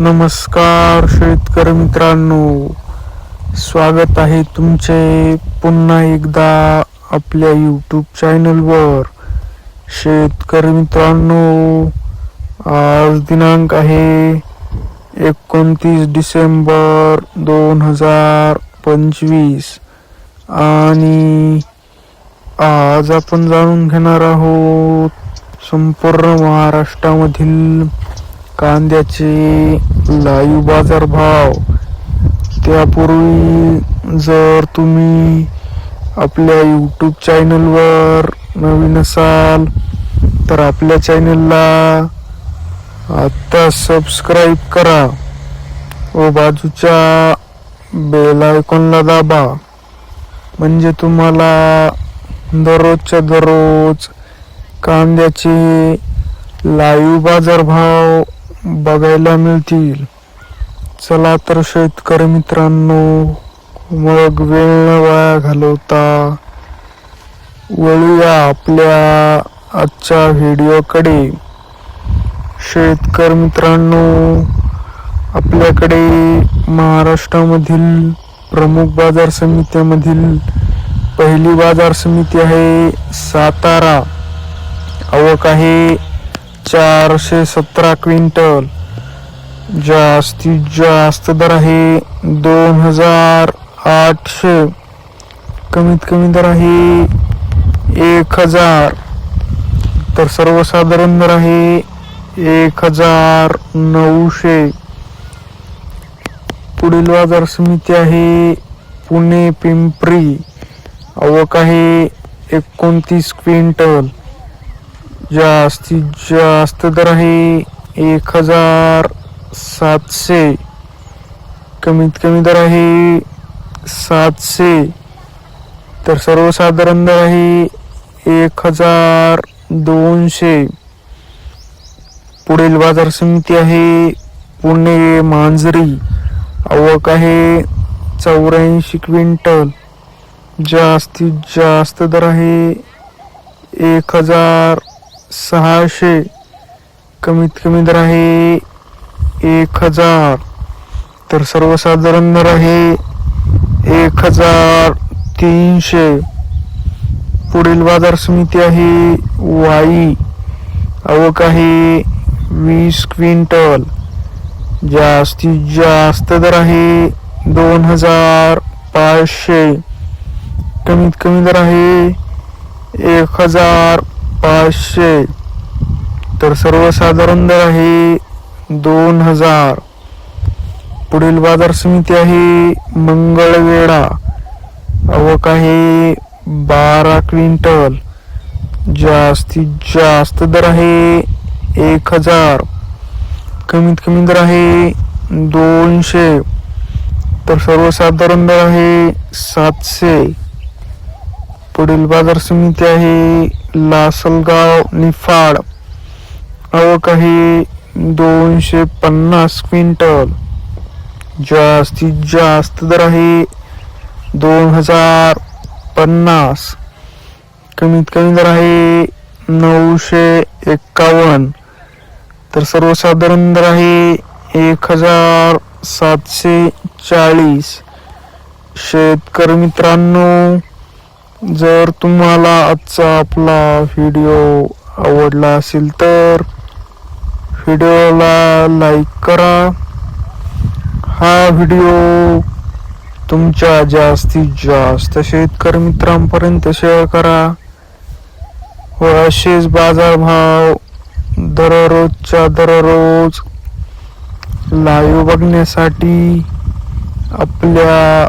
नमस्कार शेतकरी मित्रांनो. स्वागत आहे तुमचे पुन्हा एकदा आपल्या यूट्यूब चॅनलवर शेतकरी मित्रांनो आज दिनांक आहे एकोणतीस डिसेंबर दोन हजार पंचवीस आणि आज आपण जाणून घेणार आहोत संपूर्ण महाराष्ट्रामधील कांद्याचे लाईव्ह बाजार भाव. त्यापूर्वी जर तुम्ही आपल्या यूट्यूब चॅनलवर नवीन असाल तर आपल्या चॅनलला आत्ता सबस्क्राईब करा. व बाजूच्या बेल आयकॉनला दाबा. म्हणजे तुम्हाला दररोजच्या दररोज कांद्याचे लाईव्ह बाजारभाव बघायला मिळतील. चला तर शेतकरी मित्रांनो मग वेळ वाया घालवता वळूया आपल्या आजच्या व्हिडिओकडे. शेतकरी मित्रांनो आपल्याकडे महाराष्ट्रामधील प्रमुख बाजार समित्यामधील पहिली बाजार समिती आहे सातारा. आवक आहे चारशे सतरा क्विंटल. जास्तीत जास्त दर आहे दोन हजार आठशे. कमीत कमी दर आहे एक हजार. तर सर्वसाधारण दर आहे एक हजार नऊशे. पुढील बाजार समिती आहे पुणे पिंपरी. आवक आहे एकोणतीस क्विंटल. जास्तीत जास्त दर आहे एक हजार सातशे. कमीत कमी दर आहे सातशे. तर सर्वसाधारण दर आहे एक हजार दोनशे. पुढील बाजार समिती आहे पुणे मांजरी. आवक आहे चौऱ्याऐंशी क्विंटल. जास्तीत जास्त दर आहे एक हजार सहाशे कमीत कमी दर आहे एक हजार. तर सर्वसाधारण दर आहे एक हजार तीनशे. पुढील बाजार समिती आहे वाई. आवक आहे वीस क्विंटल. जास्तीत जास्त दर आहे दोन हजार पाचशे. कमीत कमी दर आहे एक हजार पाचशे. तर सर्वसाधारण दर आहे दोन हजार. पुढील बाजार समिती आहे मंगळवेढा. आवक आहे बारा क्विंटल. जास्तीत जास्त दर आहे एक हजार. कमीत कमी दर आहे दोनशे. तर सर्वसाधारण दर आहे सातशे. पुढील बाजार समिती आहे लासलगाव निफाड. आवक आहे दोनशे पन्नास क्विंटल. जास्तीत जास्त दर आहे दोन हजार पन्नास. कमीत कमी दर आहे नऊशे एक्कावन्न. तर सर्वसाधारण दर आहे एक हजार सातशे चाळीस. शेतकरी मित्रांनो जर तुम्हाला आजचा आपला व्हिडिओ आवडला असेल तर व्हिडिओला लाईक करा. हा व्हिडिओ तुमच्या जास्तीत जास्त शेतकरी मित्रांपर्यंत शेअर करा व असेच बाजारभाव दररोजच्या दररोज लाईव्ह बघण्यासाठी आपल्या